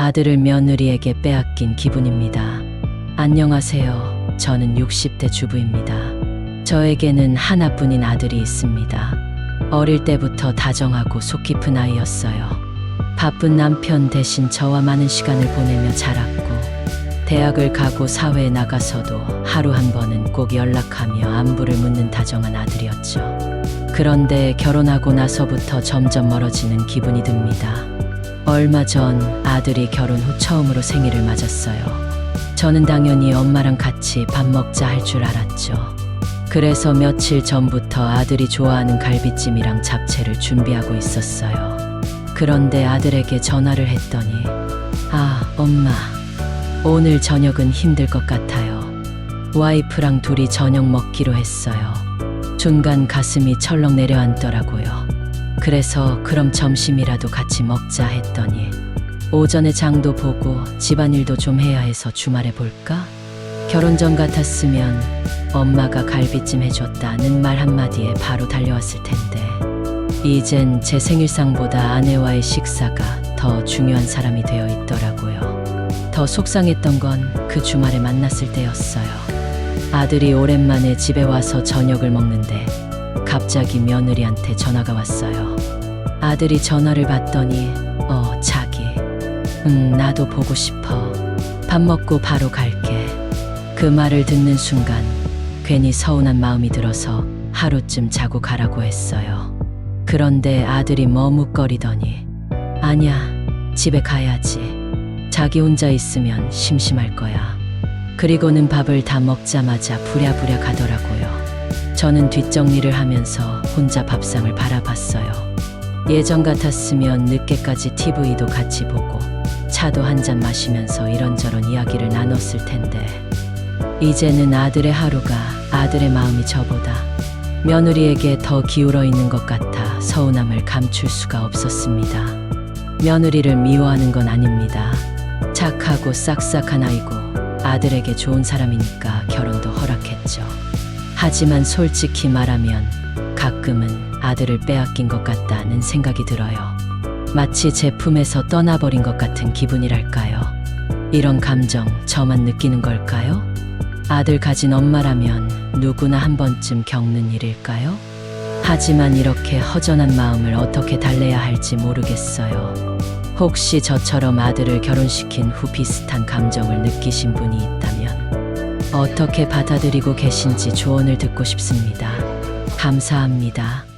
아들을 며느리에게 빼앗긴 기분입니다. 안녕하세요. 저는 60대 주부입니다. 저에게는 하나뿐인 아들이 있습니다. 어릴 때부터 다정하고 속 깊은 아이였어요. 바쁜 남편 대신 저와 많은 시간을 보내며 자랐고, 대학을 가고 사회에 나가서도 하루 한 번은 꼭 연락하며 안부를 묻는 다정한 아들이었죠. 그런데 결혼하고 나서부터 점점 멀어지는 기분이 듭니다. 얼마 전 아들이 결혼 후 처음으로 생일을 맞았어요. 저는 당연히 엄마랑 같이 밥 먹자 할 줄 알았죠. 그래서 며칠 전부터 아들이 좋아하는 갈비찜이랑 잡채를 준비하고 있었어요. 그런데 아들에게 전화를 했더니, 아, 엄마, 오늘 저녁은 힘들 것 같아요. 와이프랑 둘이 저녁 먹기로 했어요. 순간 가슴이 철렁 내려앉더라고요. 그래서 그럼 점심이라도 같이 먹자 했더니 오전에 장도 보고 집안일도 좀 해야 해서 주말에 볼까? 결혼 전 같았으면 엄마가 갈비찜 해줬다는 말 한마디에 바로 달려왔을 텐데 이젠 제 생일상보다 아내와의 식사가 더 중요한 사람이 되어 있더라고요. 더 속상했던 건 그 주말에 만났을 때였어요. 아들이 오랜만에 집에 와서 저녁을 먹는데 갑자기 며느리한테 전화가 왔어요. 아들이 전화를 받더니 어 자기 응 나도 보고 싶어 밥 먹고 바로 갈게 그 말을 듣는 순간 괜히 서운한 마음이 들어서 하루쯤 자고 가라고 했어요. 그런데 아들이 머뭇거리더니 아니야 집에 가야지 자기 혼자 있으면 심심할 거야. 그리고는 밥을 다 먹자마자 부랴부랴 가더라고요. 저는 뒷정리를 하면서 혼자 밥상을 바라봤어요. 예전 같았으면 늦게까지 TV도 같이 보고 차도 한 잔 마시면서 이런저런 이야기를 나눴을 텐데 이제는 아들의 하루가 아들의 마음이 저보다 며느리에게 더 기울어 있는 것 같아 서운함을 감출 수가 없었습니다. 며느리를 미워하는 건 아닙니다. 착하고 싹싹한 아이고 아들에게 좋은 사람이니까 결혼도 허락했죠. 하지만 솔직히 말하면 가끔은 아들을 빼앗긴 것 같다는 생각이 들어요. 마치 제품에서 떠나버린 것 같은 기분이랄까요. 이런 감정 저만 느끼는 걸까요? 아들 가진 엄마라면 누구나 한 번쯤 겪는 일일까요? 하지만 이렇게 허전한 마음을 어떻게 달래야 할지 모르겠어요. 혹시 저처럼 아들을 결혼시킨 후 비슷한 감정을 느끼신 분이 어떻게 받아들이고 계신지 조언을 듣고 싶습니다. 감사합니다.